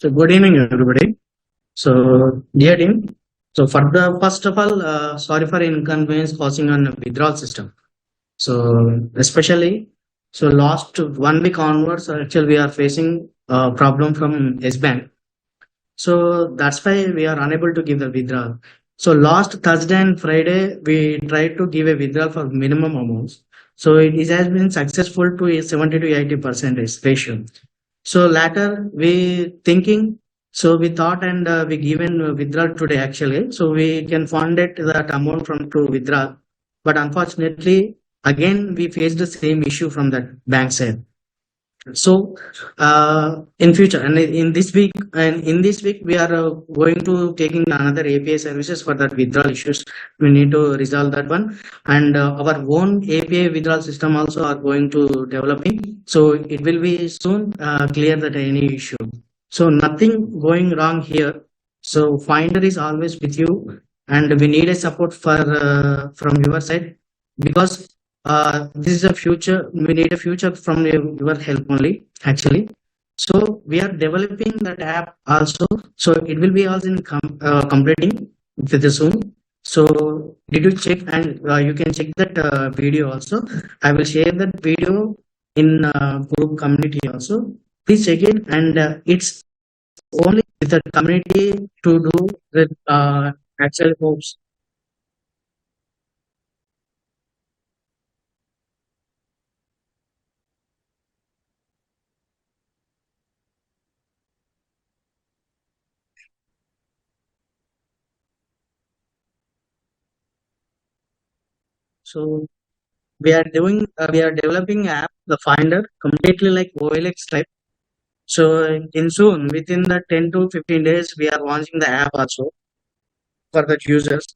So good evening, everybody. So dear team, so for the first of all, uh, sorry for inconvenience causing on withdrawal system. So especially, so last one week onwards, actually we are facing a problem from S Bank. So that's why we are unable to give the withdrawal. So last Thursday and Friday, we tried to give a withdrawal for minimum amounts. So it has been successful to 70 to 80 percent ratio. So later we thinking, so we thought and uh, we given withdrawal today actually. So we can fund it that amount from to withdraw. But unfortunately, again we faced the same issue from that bank side. So uh, in future and in this week and in this week we are uh, going to taking another API services for that withdrawal issues. We need to resolve that one and uh, our own API withdrawal system also are going to developing. So it will be soon uh, clear that any issue. So nothing going wrong here. So Finder is always with you and we need a support for uh, from your side because uh, this is a future we need a future from your help only actually. So we are developing that app also. So it will be also in com- uh, completing with the soon so did you check and uh, you can check that uh, video also. I will share that video in uh, group community also. Please check it and uh, it's only with the community to do the uh, actual hopes so we are doing uh, we are developing app the finder completely like olx type. So in soon within the 10 to 15 days we are launching the app also for the users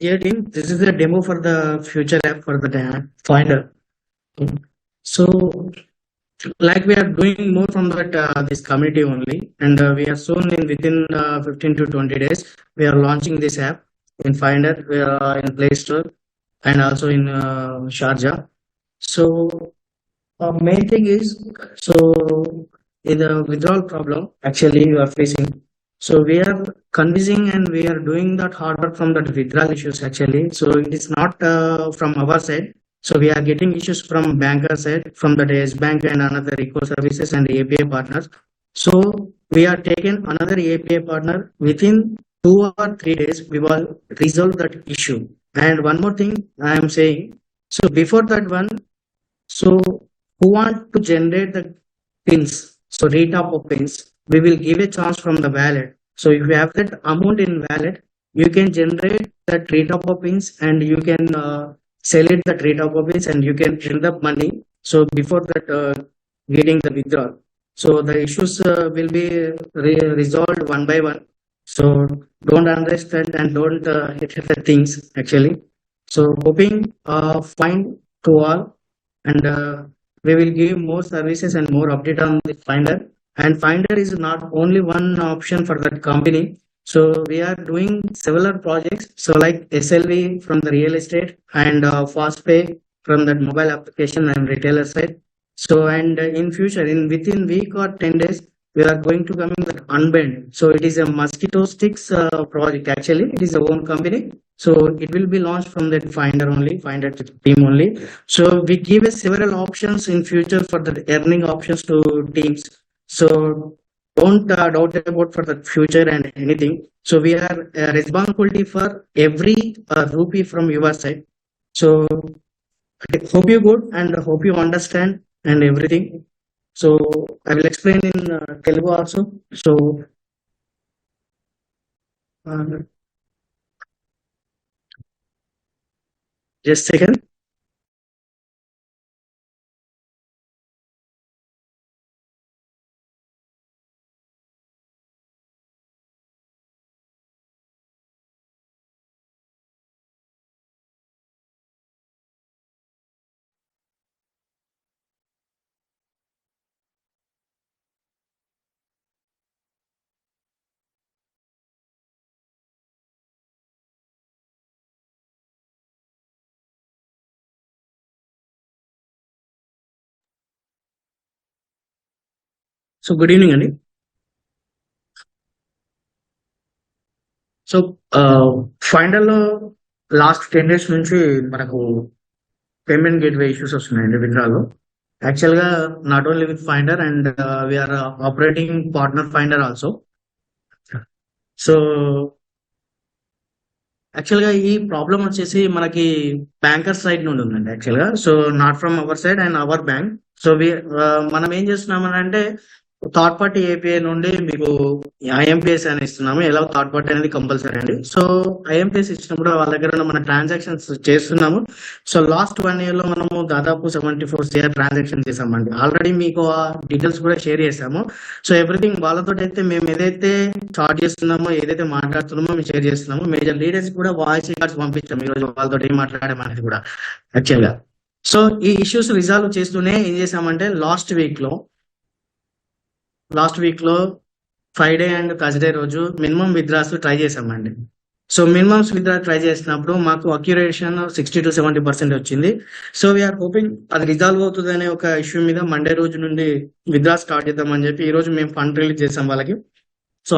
dear team, this is the demo for the future app for the Finder. So, like we are doing more from that uh, this community only, and uh, we are soon in within uh, 15 to 20 days we are launching this app in Finder, we are in Play Store, and also in uh, Sharjah. So, our main thing is so in the withdrawal problem actually you are facing. So we are convincing and we are doing that hard work from that withdrawal issues actually. So it is not uh, from our side. So we are getting issues from banker side, from the S Bank and another eco services and API partners. So we are taking another API partner within two or three days. We will resolve that issue. And one more thing I am saying. So before that one, so who want to generate the pins? So retop of pins, we will give a chance from the wallet. So if you have that amount in wallet, you can generate the trade of pins and you can uh, sell it the trade of pins and you can end up money. So before that uh, getting the withdrawal. So the issues uh, will be re- resolved one by one. So don't understand and don't uh, hit the things actually. So hoping uh, find to all and uh, we will give more services and more update on the finder and finder is not only one option for that company. So we are doing several projects. So like slv from the real estate and uh, fastpay from that mobile application and retailer side. So and uh, in future in within week or 10 days we are going to come like unbend. So it is a mosquito sticks uh, project. Actually it is a own company. So it will be launched from that finder only finder team only. So we give several options in future for the earning options to teams. So don't uh, doubt about for the future and anything. So we are uh, responsibility for every uh, rupee from your side. So hope you good and hope you understand and everything. So I will explain in uh, Telugu also. So uh, just second. So good evening అండి so ఫైనల్లో last ten days నుంచి మనకు payment gateway issues వస్తున్నాయండి విత్డ్రాలో యాక్చువల్గా not only with finder and we're operating partner finder also so యాక్చువల్గా ఈ problem వచ్చేసి మనకి బ్యాంకర్ సైడ్ నుండి ఉందండి యాక్చువల్గా. So not from our side and our bank so మనం ఏం చేస్తున్నామని అంటే థర్డ్ పార్టీ ఏపీఐ నుండి మీకు ఐఎంపిఎస్ అని ఇస్తున్నాము. ఎలా థర్డ్ పార్టీ అనేది కంపల్సరీ అండి. సో ఐఎంపిఎస్ ఇచ్చినప్పుడు వాళ్ళ దగ్గర మన ట్రాన్సాక్షన్స్ చేస్తున్నాము. సో లాస్ట్ వన్ ఇయర్లో మనము దాదాపు సెవెంటీ ఫోర్ సిఆర్ ట్రాన్సాక్షన్ చేసామండి ఆల్రెడీ మీకు ఆ డీటెయిల్స్ కూడా షేర్ చేసాము సో ఎవ్రీథింగ్ వాళ్ళతో అయితే మేము ఏదైతే స్టార్ట్ చేస్తున్నామో ఏదైతే మాట్లాడుతున్నామో మేము షేర్ చేస్తున్నాము. మేజర్ లీడర్స్ కూడా వాయిస్ రికార్డ్స్ పంపించాము. ఈరోజు వాళ్ళతో ఏం మాట్లాడమనేది కూడా యాక్చువల్గా. సో ఈ ఇష్యూస్ రిజాల్వ్ చేస్తూనే ఏం చేసామంటే లాస్ట్ వీక్లో లాస్ట్ వీక్లో ఫ్రైడే అండ్ థర్స్డే రోజు మినిమం విత్డ్రాస్ ట్రై చేసామండి సో మినిమమ్స్ విత్డ్రా ట్రై చేసినప్పుడు మాకు అక్యురేషన్ సిక్స్టీ టు సెవెంటీ పర్సెంట్ వచ్చింది. సో వీఆర్ హోపింగ్ అది రిజాల్వ్ అవుతుంది అనే ఒక ఇష్యూ మీద మండే రోజు నుండి విత్డ్రా స్టార్ట్ చేద్దామని చెప్పి ఈ రోజు మేము ఫండ్ రిలీజ్ చేసాం వాళ్ళకి. So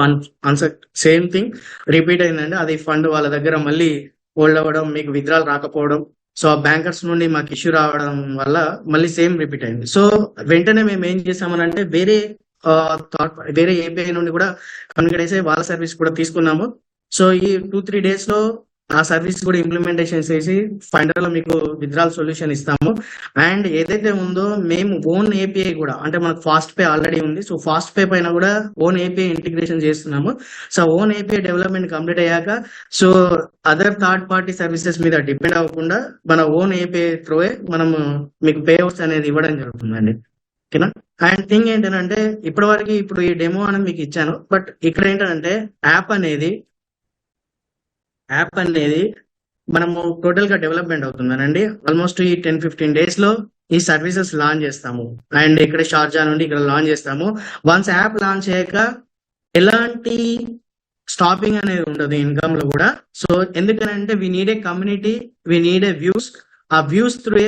answer same thing repeat అయిందండి. అది ఫండ్ వాళ్ళ దగ్గర మళ్ళీ హోల్డ్ అవ్వడం మీకు విత్డ్రాల్ రాకపోవడం. సో ఆ బ్యాంకర్స్ నుండి మాకు ఇష్యూ రావడం వల్ల మళ్ళీ సేమ్ రిపీట్ అయింది. సో వెంటనే మేము ఏం చేసామని అంటే వేరే థాట్ వేరే ఏపీఐ నుండి కూడా కమ్యూనికేట్ చేసి వాళ్ళ సర్వీస్ కూడా తీసుకున్నాము. సో ఈ టూ త్రీ డేస్లో ఆ సర్వీస్ కూడా ఇంప్లిమెంటేషన్ చేసి ఫైనల్లో మీకు విత్డ్రాల్ సొల్యూషన్ ఇస్తాము. అండ్ ఏదైతే ఉందో మేము ఓన్ ఏపీఐ కూడా అంటే మనకు ఫాస్ట్ పే ఆల్రెడీ ఉంది. సో ఫాస్ట్ పే పైన కూడా ఓన్ ఏపీఐ ఇంటిగ్రేషన్ చేస్తున్నాము. So own API development complete అయ్యాక so other third party services మీద డిపెండ్ అవ్వకుండా మన ఓన్ ఏపీఐ త్రోయే మనము మీకు పే అవుట్స్ అనేది ఇవ్వడం జరుగుతుందండి. ఓకేనా? అండ్ థింగ్ ఏంటంటే ఇప్పటి వరకు ఇప్పుడు ఈ డెమో అనేది మీకు ఇచ్చాను. బట్ ఇక్కడ ఏంటంటే యాప్ అనేది యాప్ అనేది మనము టోటల్గా డెవలప్మెంట్ అవుతుందనండి. ఆల్మోస్ట్ ఈ టెన్ ఫిఫ్టీన్ డేస్లో ఈ సర్వీసెస్ లాంచ్ చేస్తాము. అండ్ ఇక్కడ షార్జా నుండి ఇక్కడ లాంచ్ చేస్తాము. వన్స్ యాప్ లాంచ్ అయ్యాక ఎలాంటి స్టాపింగ్ అనేది ఉండదు ఇన్కమ్లో కూడా. సో ఎందుకనంటే we need a community we need a views ఆ వ్యూస్ త్రూ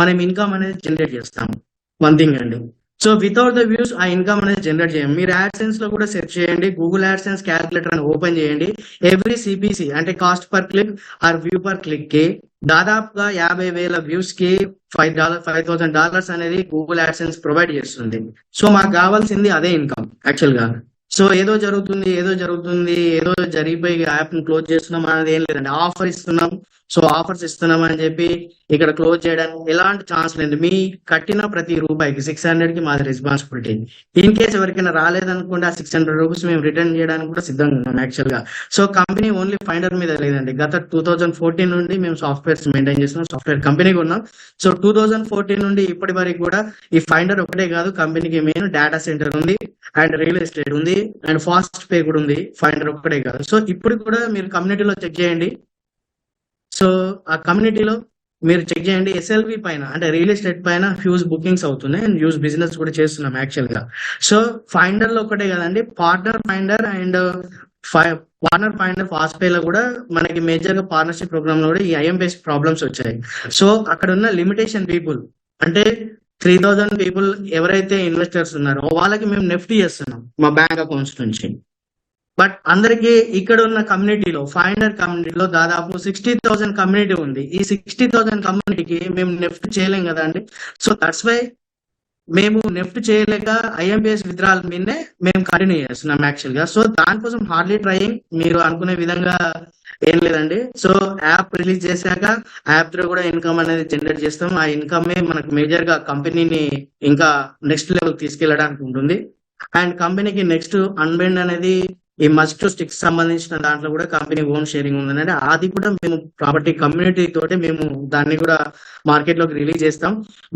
మనం ఇన్కమ్ అనేది జనరేట్ చేస్తాము. వన్ థింగ్ అండి. సో వితౌట్ ద వ్యూస్ ఆ ఇన్కమ్ అనేది జనరేట్ చేయండి మీరు యాడ్సెన్స్లో కూడా సెర్చ్ చేయండి గూగుల్ యాడ్సెన్స్ క్యాల్కులేటర్ అని ఓపెన్ చేయండి. ఎవ్రీ సిపిసి అంటే cost per click or view per క్లిక్కి దాదాపుగా యాభై వేల వ్యూస్కి five dollar five thousand dollars అనేది గూగుల్ యాడ్సెన్స్ ప్రొవైడ్ చేస్తుంది. సో మాకు కావాల్సింది అదే ఇన్కమ్ యాక్చువల్గా. సో ఏదో జరుగుతుంది ఏదో జరుగుతుంది ఏదో జరిగిపోయి యాప్ని క్లోజ్ చేస్తున్నాం అనేది ఏం లేదండి. ఆఫర్ ఇస్తున్నాం. సో ఆఫర్స్ ఇస్తున్నాం అని చెప్పి ఇక్కడ క్లోజ్ చేయడానికి ఎలాంటి ఛాన్స్ లేదు. మీ కట్టిన ప్రతి రూపాయికి సిక్స్ హండ్రెడ్కి మాది రెస్పాన్సిబిలిటీ ఇన్ కేస్ ఎవరికైనా రాలేదనుకోండి ఆ సిక్స్ హండ్రెడ్ రూపీస్ మేము రిటర్న్ చేయడానికి కూడా సిద్ధంగా ఉన్నాం యాక్చువల్గా. సో కంపెనీ ఓన్లీ ఫైండర్ మీద లేదండి. గత టూ థౌజండ్ ఫోర్టీన్ నుండి మేము సాఫ్ట్వేర్స్ మెయింటైన్ చేస్తున్నాం సాఫ్ట్వేర్ కంపెనీగా ఉన్నాం. సో టూ థౌజండ్ ఫోర్టీన్ నుండి ఇప్పటి వరకు కూడా ఈ ఫైండర్ ఒకటే కాదు కంపెనీకి మెయిన్ డేటా సెంటర్ ఉంది. అండ్ రియల్ ఎస్టేట్ ఉంది అండ్ ఫాస్ట్ పే కూడా ఉంది ఫైండర్ ఒక్కటే కాదు. సో ఇప్పుడు కూడా మీరు కమ్యూనిటీలో చెక్ చేయండి. సో ఆ కమ్యూనిటీలో మీరు చెక్ చేయండి ఎస్ఎల్వి పైన అంటే రియల్ ఎస్టేట్ పైన హ్యూజ్ బుకింగ్స్ అవుతున్నాయి అండ్ హ్యూజ్ బిజినెస్ కూడా చేస్తున్నాం యాక్చువల్గా. సో ఫైండర్లో ఒకటే కదండి partner finder and partner finder fast pay లో కూడా మనకి మేజర్గా పార్ట్నర్షిప్ ప్రోగ్రామ్లో కూడా ఈ ఐఎం ప్రాబ్లమ్స్ వచ్చాయి. సో అక్కడ ఉన్న లిమిటేషన్ పీపుల్ అంటే త్రీ థౌజండ్ పీపుల్ ఎవరైతే ఇన్వెస్టర్స్ ఉన్నారో వాళ్ళకి మేము నెఫ్ట్ చేస్తున్నాం మా బ్యాంక్ అకౌంట్స్ నుంచి. బట్ అందరికి ఇక్కడ ఉన్న కమ్యూనిటీలో ఫైండర్ కమ్యూనిటీలో దాదాపు సిక్స్టీ థౌసండ్ కమ్యూనిటీ ఉంది. ఈ సిక్స్టీ థౌసండ్ కమ్యూనిటీకి మేము నెఫ్ట్ చేయలేం కదా అండి? సో దట్స్ వై మేము నెఫ్ట్ చేయలేక ఐఎంపిఎస్ విత్డ్రాల్ మీదనే మేము కంటిన్యూ చేస్తున్నాం యాక్చువల్గా. సో దానికోసం హార్డ్లీ ట్రయింగ్ మీరు అనుకునే విధంగా ఏం లేదండి. సో యాప్ రిలీజ్ చేశాక యాప్ త్రూ కూడా ఇన్కమ్ అనేది జనరేట్ చేస్తాం. ఆ ఇన్కమ్ మనకు మేజర్గా కంపెనీని ఇంకా నెక్స్ట్ లెవెల్ తీసుకెళ్ళడానికి ఉంటుంది. అండ్ కంపెనీకి నెక్స్ట్ అన్బెండ్ అనేది ఈ మస్ట్ స్టిక్స్ సంబంధించిన దాంట్లో కూడా కంపెనీ ఓన్ షేరింగ్ ఉందండి అది కూడా మేము ప్రాపర్టీ కమ్యూనిటీ తోటి మేము దాన్ని కూడా మార్కెట్లోకి రిలీజ్ చేస్తాం.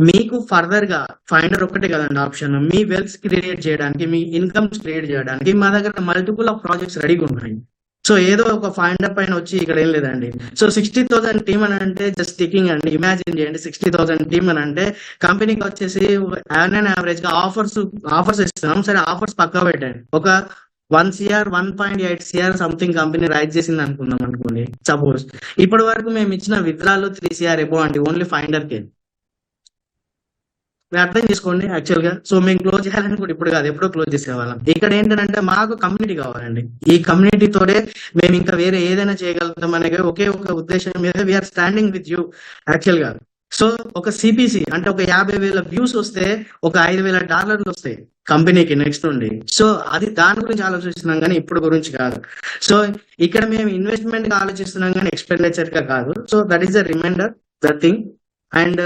మీకు ఫర్దర్గా ఫైండర్ ఒక్కటే కదండి ఆప్షన్. మీ వెల్త్ క్రియేట్ చేయడానికి మీ ఇన్కమ్స్ క్రియేట్ చేయడానికి మా దగ్గర మల్టిపుల్ ఆఫ్ ప్రాజెక్ట్స్ రెడీగా ఉన్నాయి. సో ఏదో ఒక ఫైండర్ పైన వచ్చి ఇక్కడ ఏం లేదండి. సో సిక్స్టీ థౌసండ్ టీమ్ అని అంటే జస్ట్ టికింగ్ అండి. ఇమాజిన్ చేయండి సిక్స్టీ థౌసండ్ టీమ్ అని అంటే కంపెనీకి వచ్చేసి యాన్ యావరేజ్గా ఆఫర్స్ ఆఫర్స్ ఇస్తున్నాం. సరే ఆఫర్స్ పక్కా పెట్టండి. ఒక one CR one point eight CR something company raise చేసింది అనుకుందాం అనుకోండి. సపోజ్ ఇప్పటి వరకు మేము ఇచ్చిన విత్డ్రాలు త్రీ సిఆర్ ఎబో అండి. ఓన్లీ ఫైండర్ కే. మీరు అర్థం చేసుకోండి యాక్చువల్గా. సో మేము క్లోజ్ చేయాలని కూడా ఇప్పుడు కాదు ఎప్పుడో క్లోజ్ చేసేవాళ్ళం. ఇక్కడ ఏంటంటే మాకు కమ్యూనిటీ కావాలండి. ఈ కమ్యూనిటీతోనే మేము ఇంకా వేరే ఏదైనా చేయగలుగుతాం అనే ఒకే ఒక ఉద్దేశం మీద వీఆర్ స్టాండింగ్ విత్ యూ యాక్చువల్గా. సో ఒక సిపిసి అంటే ఒక యాభై వేల వ్యూస్ వస్తే ఒక ఐదు వేల డాలర్లు వస్తాయి కంపెనీకి నెక్స్ట్ నుండి. సో అది దాని గురించి ఆలోచిస్తున్నాం కానీ ఇప్పుడు గురించి కాదు. సో ఇక్కడ మేము ఇన్వెస్ట్మెంట్గా ఆలోచిస్తున్నాం కానీ ఎక్స్పెండిచర్గా కాదు. So that is the reminder the thing and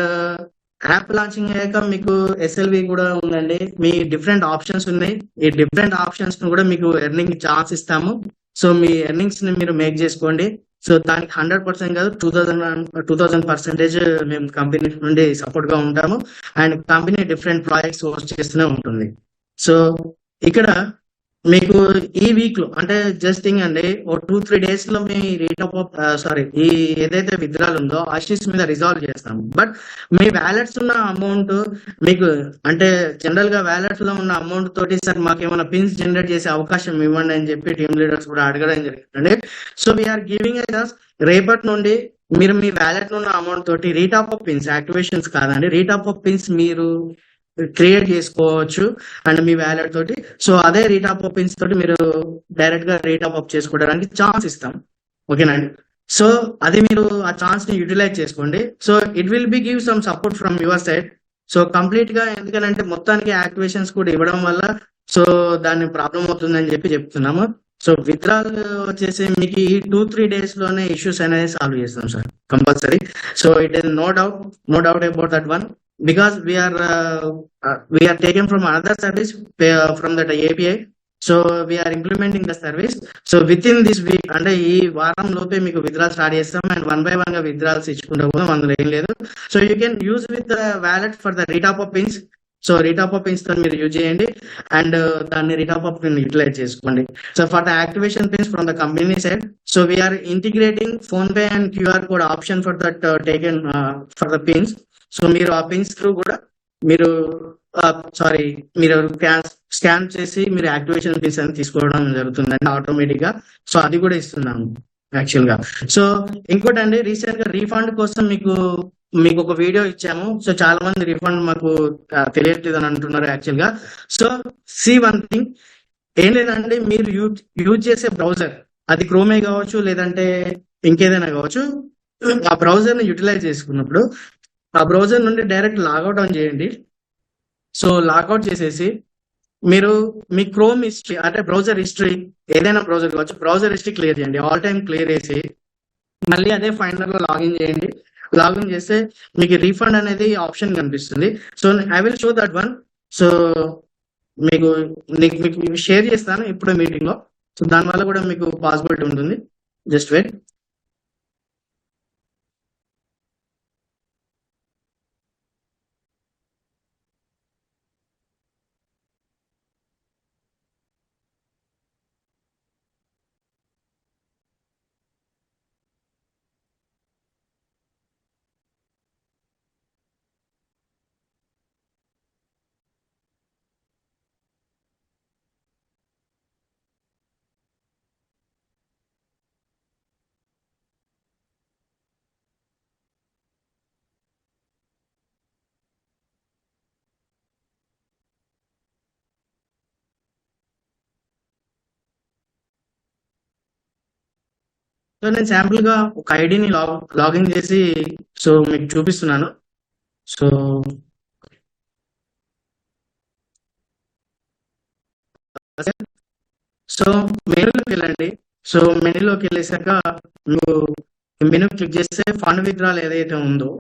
app launching అయ్యాక మీకు ఎస్ఎల్వి కూడా ఉందండి. మీ డిఫరెంట్ ఆప్షన్స్ ఉన్నాయి. ఈ డిఫరెంట్ ఆప్షన్స్ను కూడా మీకు ఎర్నింగ్ ఛాన్స్ ఇస్తాము. సో మీ ఎర్నింగ్స్ని మీరు మేక్ చేసుకోండి. సో దానికి హండ్రెడ్ పర్సెంట్ కాదు two thousand two thousand percentage మేము కంపెనీ నుండి సపోర్ట్గా ఉంటాము. And company different projects host చేస్తూనే ఉంటుంది. సో ఇక్కడ మీకు ఈ వీక్లో అంటే జస్ట్ థింగ్ అండి ఓ టూ త్రీ డేస్లో మీ రేట్ ఆఫ్ సారీ ఈ ఏదైతే విత్డ్రాల్ ఉందో ఆశీస్ మీద రిజాల్వ్ చేస్తాం బట్ మీ వ్యాలెట్స్ ఉన్న అమౌంట్ మీకు అంటే జనరల్గా వ్యాలెట్స్లో ఉన్న అమౌంట్ తోటి సార్ మాకు ఏమైనా పిన్స్ జనరేట్ చేసే అవకాశం ఇవ్వండి అని చెప్పి టీమ్ లీడర్స్ కూడా అడగడం జరిగిందండి. సో వీఆర్ గివింగ్ ఐస్ రేపటి నుండి మీరు మీ వ్యాలెట్లో ఉన్న అమౌంట్ తోటి రీటాప్ ఆఫ్ పిన్స్ యాక్టివేషన్స్ కాదండి రీటాప్ ఆఫ్ పిన్స్ మీరు క్రియేట్ చేసుకోవచ్చు అండ్ మీ వ్యాలెట్ తోటి. సో అదే రీటాప్ ఆఫ్ ఓపెన్స్ తోటి మీరు డైరెక్ట్గా రీటాప్ అప్ చేసుకోవడానికి ఛాన్స్ ఇస్తాం. ఓకేనండి సో అది మీరు ఆ ఛాన్స్ని యూటిలైజ్ చేసుకోండి. So it will be give some support from your side. So కంప్లీట్గా ఎందుకంటే మొత్తానికి యాక్టివేషన్స్ కూడా ఇవ్వడం వల్ల సో దాన్ని ప్రాబ్లం అవుతుందని చెప్పి చెప్తున్నాము. సో విత్డ్రాల్ వచ్చేసి మీకు ఈ టూ త్రీ డేస్లోనే ఇష్యూస్ అనేది సాల్వ్ చేస్తాం sir compulsory. So it is no doubt no doubt about that one. Because we are uh, uh, we are taken from another service uh, from that API so we're implementing the service so within this week అంటే ఈ వారం లోపే మీకు withdrawal start చేస్తాం. And one by వన్గా withdrawals ఇచ్చుకుంటూ కూడా అందులో ఏం లేదు. So you can use with the wallet for the retop of pins so retop up పిన్స్తో మీరు యూజ్ చేయండి. అండ్ uh, దాన్ని రీటాప్ అప్ పిన్ యూటిలైజ్ చేసుకోండి. So for the activation pins from the company side so we're integrating PhonePe and QR code option for that taken for the pins so మీరు ఆ pins through కూడా మీరు sorry మీరు scan చేసి మీరు activation pins అని తీసుకోవడం జరుగుతుందండి ఆటోమేటిక్గా. సో అది కూడా ఇస్తున్నాము యాక్చువల్గా. సో ఇంకోటి అండి రీసెంట్గా రీఫండ్ కోసం మీకు మీకు ఒక వీడియో ఇచ్చాము. సో చాలా మంది రీఫండ్ మాకు తెలియట్లేదు అని అంటున్నారు యాక్చువల్గా. సో సి వన్ థింగ్ ఏం లేదండి మీరు యూజ్ యూజ్ చేసే బ్రౌజర్ అది క్రోమే కావచ్చు లేదంటే ఇంకేదైనా కావచ్చు ఆ బ్రౌజర్ని యూటిలైజ్ చేసుకున్నప్పుడు ఆ బ్రౌజర్ నుండి డైరెక్ట్ లాగౌట్ ఆన్ చేయండి. సో లాగౌట్ చేసేసి మీరు మీ క్రోమ్ హిస్టరీ అంటే బ్రౌజర్ హిస్టరీ ఏదైనా బ్రౌజర్ కావచ్చు బ్రౌజర్ హిస్టరీ క్లియర్ చేయండి. ఆల్ టైం క్లియర్ చేసి మళ్ళీ అదే ఫైండర్ లాగిన్ చేయండి. లాగిన్ చేస్తే మీకు రీఫండ్ అనేది ఆప్షన్ కనిపిస్తుంది. So I will show that one so మీకు నీకు మీకు షేర్ చేస్తాను ఇప్పుడు మీటింగ్లో సో దానివల్ల కూడా మీకు పాసిబిలిటీ ఉంటుంది. జస్ట్ వెయిట్ సో నేను శాంపుల్గా ఒక ఐడిని లాగిన్ చేసి సో మీకు చూపిస్తున్నాను. సో సో మెనూలోకి వెళ్ళండి. సో మెనూలోకి వెళ్ళేసాక మీరు మెనూ క్లిక్ చేస్తే ఫండ్ విత్డ్రాల్ ఏదైతే ఉందో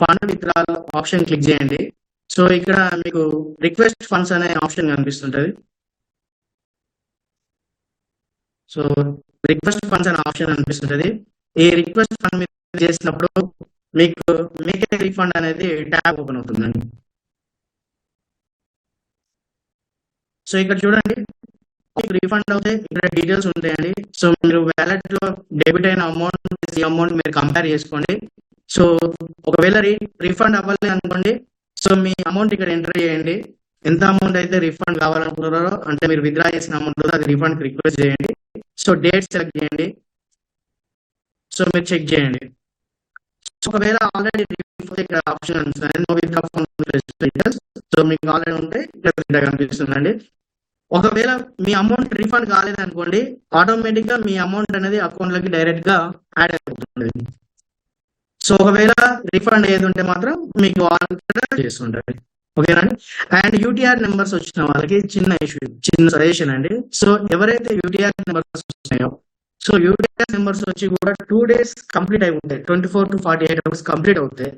ఫండ్ విత్డ్రాల్ ఆప్షన్ క్లిక్ చేయండి. సో ఇక్కడ మీకు రిక్వెస్ట్ ఫండ్స్ అనే ఆప్షన్ కనిపిస్తుంటది. సో రిక్వెస్ట్ ఫండ్స్ అనే ఆప్షన్ అనిపిస్తుంటది. ఈ రిక్వెస్ట్ ఫండ్ మీరు చేసినప్పుడు మీకు మీకే రీఫండ్ అనేది ట్యాబ్ ఓపెన్ అవుతుందండి. సో ఇక్కడ చూడండి. రీఫండ్ అవుతాయి. ఇక్కడ డీటెయిల్స్ ఉంటాయండి. సో మీరు వ్యాలెట్లో డెబిట్ అయిన అమౌంట్ ఈ అమౌంట్ మీరు కంపేర్ చేసుకోండి. సో ఒకవేళ రీ రీఫండ్ అవ్వలేదు అనుకోండి. సో మీ అమౌంట్ ఇక్కడ ఎంటర్ చేయండి. ఎంత అమౌంట్ అయితే రీఫండ్ కావాలనుకుంటున్నారో అంటే మీరు విత్డ్రా చేసిన అమౌంట్ అది రీఫండ్ రిక్వెస్ట్ చేయండి. సో డేట్ సెలెక్ట్ చేయండి సో మీరు చెక్ చేయండి సో ఒకవేళ ఆల్రెడీ ఇక్కడ ఆప్షన్ సో మీకు ఆల్రెడీ ఉంటే ఇక్కడ కనిపిస్తుందండి. ఒకవేళ మీ అమౌంట్ రీఫండ్ కాలేదనుకోండి ఆటోమేటిక్గా మీ అమౌంట్ అనేది అకౌంట్లోకి డైరెక్ట్గా యాడ్ అయిపోతుంది. సో ఒకవేళ రీఫండ్ ఏది ఉంటే మాత్రం మీకు వాళ్ళు చేస్తుంటారు ఓకేనా అండ్ యూటీఆర్ నెంబర్స్ వచ్చిన వాళ్ళకి చిన్న ఇష్యూ చిన్న సజెషన్ అండి. సో ఎవరైతే యూటీఆర్ నెంబర్స్ వచ్చినాయో సో యూటీఆర్ నెంబర్స్ వచ్చి కూడా టూ డేస్ కంప్లీట్ అయిపోతాయి twenty four to forty eight hours complete అవుతాయి.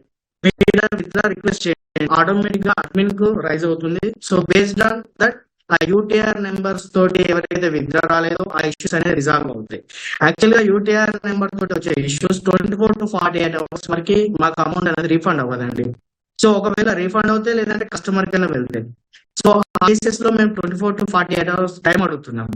మీరు విత్డ్రా రిక్వెస్ట్ చేయండి. ఆటోమేటిక్గా అడ్మిన్కు రైజ్ అవుతుంది. సో బేస్డ్ ఆన్ దట్ ఆ యూటీఆర్ నెంబర్స్ తోటి ఎవరైతే విత్డ్రా రాలేదో ఆ ఇష్యూస్ అనేది రిజాల్వ్ అవుతాయి. యాక్చువల్గా యూటీఆర్ నెంబర్ తోటి వచ్చే issues twenty four to forty eight hours వరకు మాకు అమౌంట్ అనేది రీఫండ్ అవ్వదండి. సో ఒకవేళ రీఫండ్ అవుతే లేదంటే కస్టమర్ కైనా వెళ్తాయి సో ఆ కేసెస్లో మేము twenty four to forty eight hours time అడుగుతున్నాము.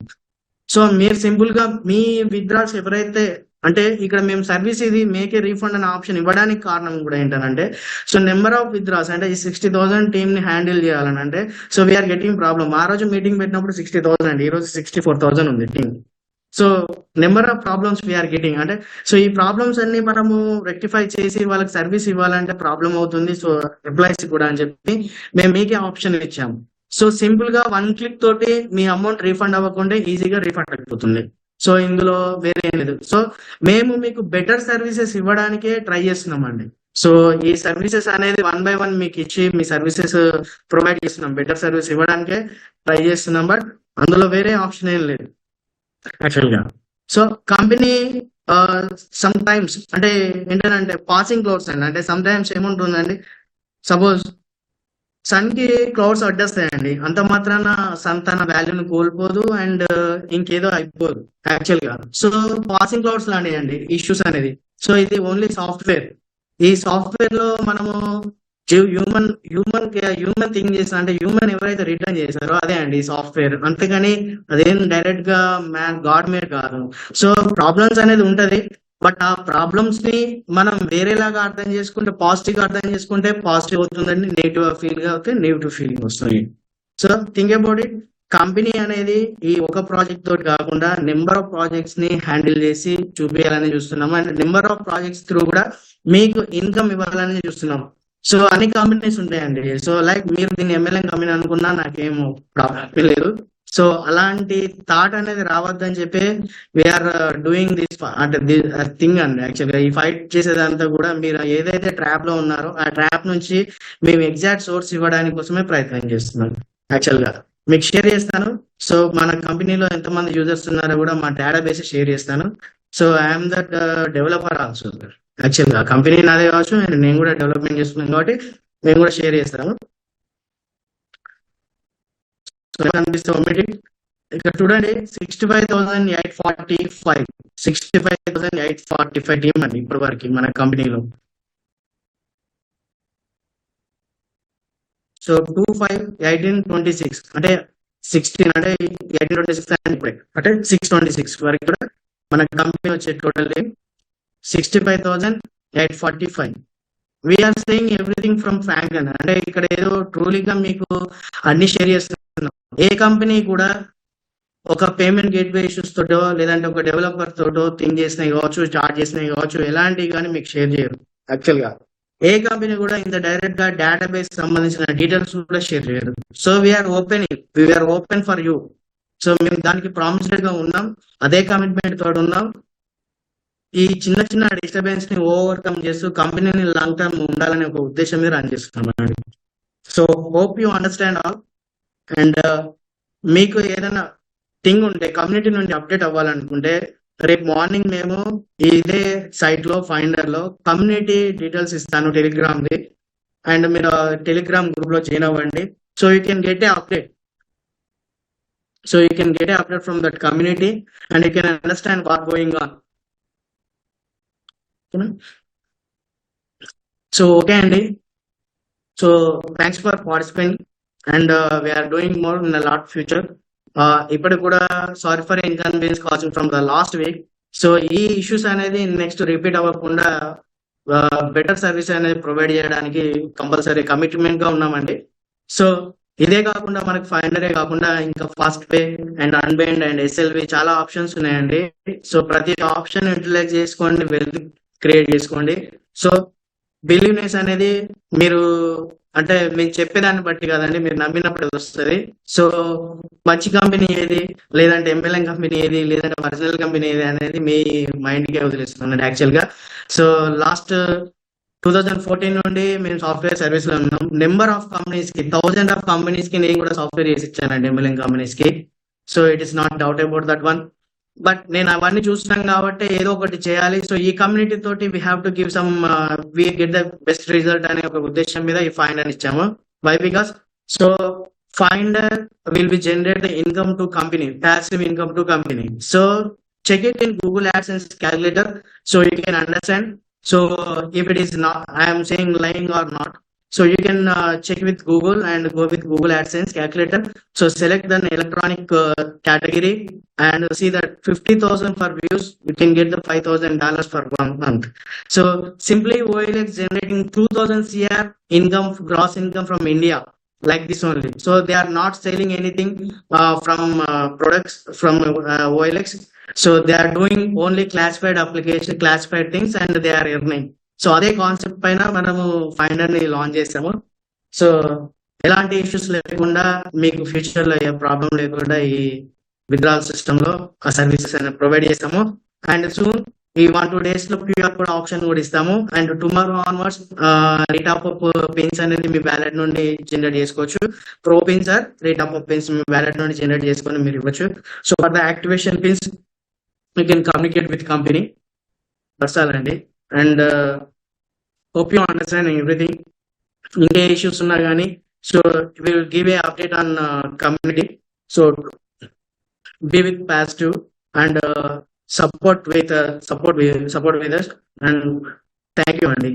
సో మీరు సింపుల్గా మీ విత్డ్రాల్స్ ఎవరైతే అంటే ఇక్కడ మేము సర్వీస్ ఇది మేకే రీఫండ్ అనే ఆప్షన్ ఇవ్వడానికి కారణం కూడా ఏంటంటే సో నెంబర్ ఆఫ్ విత్డ్రాస్ అంటే ఈ సిక్స్టీ థౌసండ్ టీమ్ని హ్యాండిల్ చేయాలని అంటే సో వీఆర్ గెటింగ్ ప్రాబ్లమ్ ఆ రోజు మీటింగ్ పెట్టినప్పుడు సిక్స్టీ థౌసండ్ ఈ రోజు సిక్స్టీ ఫోర్ థౌసండ్ ఉంది team so number of problems we're getting అంటే సో ఈ ప్రాబ్లమ్స్ అన్ని మనము రెక్టిఫై చేసి వాళ్ళకి సర్వీస్ ఇవ్వాలంటే ప్రాబ్లం అవుతుంది. సో ఎంప్లాయీస్ కూడా అని చెప్పి మేము మీకే ఆప్షన్ ఇచ్చాము సో సింపుల్గా వన్ క్లిక్ తోటి మీ అమౌంట్ రీఫండ్ అవ్వకుండా ఈజీగా రీఫండ్ అయిపోతుంది. సో ఇందులో వేరే ఏం లేదు. సో మేము మీకు బెటర్ సర్వీసెస్ ఇవ్వడానికే ట్రై చేస్తున్నామండి. సో ఈ సర్వీసెస్ అనేది వన్ బై వన్ మీకు ఇచ్చి మీ సర్వీసెస్ ప్రొవైడ్ చేస్తున్నాం. బెటర్ సర్వీస్ ఇవ్వడానికే ట్రై చేస్తున్నాం. బట్ అందులో వేరే ఆప్షన్ ఏం లేదు. యాక్చువల్గా సో కంపెనీ సమ్ టైమ్స్ అంటే ఏంటంటే పాసింగ్ క్లౌడ్స్ అండి. అంటే సమ్ టైమ్స్ ఏముంటుందండి? సపోజ్ సన్కి క్లౌడ్స్ అడ్డేస్తాయండి అంత మాత్రాన సన్ తన వాల్యూని కోల్పోదు అండ్ ఇంకేదో అయిపోదు యాక్చువల్గా. సో పాసింగ్ క్లౌడ్స్ లాంటివి అండి ఇష్యూస్ అనేది. సో ఇది ఓన్లీ సాఫ్ట్వేర్ ఈ సాఫ్ట్వేర్లో మనము హ్యూమన్ హ్యూమన్ హ్యూమన్ థింగ్ చేసిన అంటే హ్యూమన్ ఎవరైతే రిటర్న్ చేశారో అదే అండి సాఫ్ట్వేర్ అంతేగాని అదేం డైరెక్ట్గా మ్యాన్ గాడ్ మేడ్ కాదు. సో ప్రాబ్లమ్స్ అనేది ఉంటది బట్ ఆ ప్రాబ్లమ్స్ని మనం వేరేలాగా అర్థం చేసుకుంటే పాజిటివ్గా అర్థం చేసుకుంటే పాజిటివ్ అవుతుందండి నెగిటివ్ ఫీల్గా అవుతే నెగిటివ్ ఫీలింగ్ వస్తుంది. So think about it company అనేది ఈ ఒక ప్రాజెక్ట్ తోటి కాకుండా నెంబర్ ఆఫ్ ప్రాజెక్ట్స్ని హ్యాండిల్ చేసి చూపించాలని చూస్తున్నాం and number of projects through కూడా మీకు ఇన్కమ్ ఇవ్వాలని చూస్తున్నాం సో అన్ని కంపెనీస్ ఉంటాయండి. సో లైక్ మీరు దీన్ని ఎమ్మెల్యే కంపెనీ అనుకున్నా నాకేం ప్రాబ్లం లేదు. సో అలాంటి థాట్ అనేది రావద్దని చెప్పి వీఆర్ డూయింగ్ దిస్ అంటే థింగ్ అండి. యాక్చువల్గా ఈ ఫైట్ చేసేదంతా కూడా మీరు ఏదైతే ట్రాప్లో ఉన్నారో ఆ ట్రాప్ నుంచి మేము ఎగ్జాక్ట్ సోర్స్ ఇవ్వడానికి కోసమే ప్రయత్నం చేస్తున్నాం యాక్చువల్గా. మీకు షేర్ చేస్తాను. సో మన కంపెనీలో ఎంతమంది యూజర్స్ ఉన్నారో కూడా మా డేటా బేస్ షేర్ చేస్తాను so I'm that developer also sir గా కంపెనీ నాదే కావచ్చు అండ్ నేను కూడా డెవలప్మెంట్ చేస్తున్నాను కాబట్టి మేము కూడా షేర్ చేస్తాము. సో కనిపిస్తే omitted. ఇక్కడ చూడండి sixty five thousand eight forty five sixty five thousand eight forty five team అండి ఇప్పటి వరకు మన కంపెనీలో. So two five eighteen twenty six అంటే సిక్స్టీన్ అంటే ఎయిటీన్ ట్వంటీ సిక్స్ అంటే సిక్స్ ట్వంటీ సిక్స్ వరకు కూడా మన కంపెనీ వచ్చే total sixty five thousand eight forty five we are saying everything from frank and అంటే ఇక్కడ ఏదో ట్రూలీగా మీకు అన్ని షేర్ చేస్తున్నాం. ఏ కంపెనీ కూడా ఒక పేమెంట్ గేట్వే ఇష్యూస్ తోటో లేదంటే ఒక డెవలపర్ తోటో థింక్ చేసినవి కావచ్చు స్టార్ట్ చేసినవి కావచ్చు ఎలాంటివి కానీ మీకు షేర్ చేయరు. యాక్చువల్గా. ఏ కంపెనీ కూడా ఇంత డైరెక్ట్గా డేటాబేస్ సంబంధించిన డీటెయిల్స్ కూడా షేర్ చేయరు. So we are open we are open for you so మేము దానికి ప్రామిస్డ్గా ఉన్నాం. అదే కమిట్మెంట్ తోటి ఉన్నాం. ఈ చిన్న చిన్న డిస్టర్బెన్స్ని ఓవర్కమ్ చేస్తూ కంపెనీని లాంగ్ టర్మ్ ఉండాలనే ఒక ఉద్దేశం మీద రన్ చేస్తున్నాం so hope you understand all and మీకు ఏదైనా థింగ్ ఉంటే కమ్యూనిటీ నుండి అప్డేట్ అవ్వాలనుకుంటే రేపు మార్నింగ్ మేము ఇదే సైట్లో ఫైండర్లో కమ్యూనిటీ డీటెయిల్స్ ఇస్తాను టెలిగ్రామ్ ది. అండ్ మీరు uh, టెలిగ్రామ్ గ్రూప్లో జాయిన్ అవ్వండి. So you can get a update so you can get a update from that community and you can understand what going on so okay అండి so thanks for participate and we are doing more in lot future ఇప్పటికి కూడా sorry for inconvenience causing from the last week so ఈ issues అనేది next repeat అవ్వకుండా uh, better service అనేది provide చేయడానికి compulsory కమిట్మెంట్గా ఉన్నామండి. సో ఇదే కాకుండా మనకి ఫైవ్ హండ్రెడ్ కాకుండా ఇంకా ఫాస్ట్ పే అండ్ అన్బెండ్ అండ్ ఎస్ఎల్వి చాలా ఆప్షన్స్ ఉన్నాయండి. సో ప్రతి ఆప్షన్ యూటిలైజ్ చేసుకోండి వెల్త్ క్రియేట్ చేసుకోండి. సో బిలీవ్నెస్ అనేది మీరు అంటే మేము చెప్పేదాన్ని బట్టి కదండి మీరు నమ్మినప్పుడు వస్తుంది. సో మంచి కంపెనీ ఏది? లేదంటే ఎంఎల్ఎం కంపెనీ ఏది? లేదంటే ఒరిజినల్ కంపెనీ ఏది అనేది మీ మైండ్ కే వదిలేస్తున్నాను యాక్చువల్గా so last two thousand fourteen నుండి మేము సాఫ్ట్వేర్ సర్వీస్లో ఉన్నాం. నెంబర్ ఆఫ్ కంపెనీస్కి థౌజండ్ ఆఫ్ కంపెనీస్కి నేను కూడా సాఫ్ట్వేర్ చేసి ఇచ్చానండి ఎంఎల్ఎం కంపెనీస్కి so it is not doubt about that one but నేను అవన్నీ చూసినాం కాబట్టి ఏదో ఒకటి చేయాలి. సో ఈ కమ్యూనిటీ తోటి we have to give some we get the best result అనే ఒక ఉద్దేశం మీద ఈ ఫైండర్ ఇచ్చాము. Why because so finder will be generate the income to company passive income to company so check it in Google AdSense calculator so you can understand so if it is not I'm saying lying or not So you can uh, check with Google and go with Google AdSense calculator. So select an electronic uh, category and see that 50,000 for views, you can get the $5,000 for one month. So simply OLX generating 2,000 CR income, gross income from India like this only. So they are not selling anything uh, from uh, products from uh, OLX. So they are doing only classified application, classified things and they are earning. So అదే concept పైన మనము ఫైండర్ని launch చేసాము. So ఎలాంటి issues లేకుండా మీకు ఫ్యూచర్లో ఏ problem లేకుండా ఈ విత్డ్రాల్ సిస్టమ్లో ఆ సర్వీసెస్ అనేది ప్రొవైడ్ చేస్తాము. అండ్ సూన్ ఈ వన్ టూ డేస్లో క్యూఆర్ కోడ్ ఆప్షన్ కూడా ఇస్తాము. And tomorrow onwards retop up pins అనేది మీ బ్యాలెట్ నుండి జనరేట్ చేసుకోవచ్చు. Pro pins or retop up pins me wallet నుండి జనరేట్ చేసుకొని మీరు ఇవ్వచ్చు. So for the activation pins you can communicate with company అండి and hope you understand everything ఇంకే ఇష్యూస్ ఉన్నా కానీ so will give a update on community so be with positive and support with support support with and thank you అండి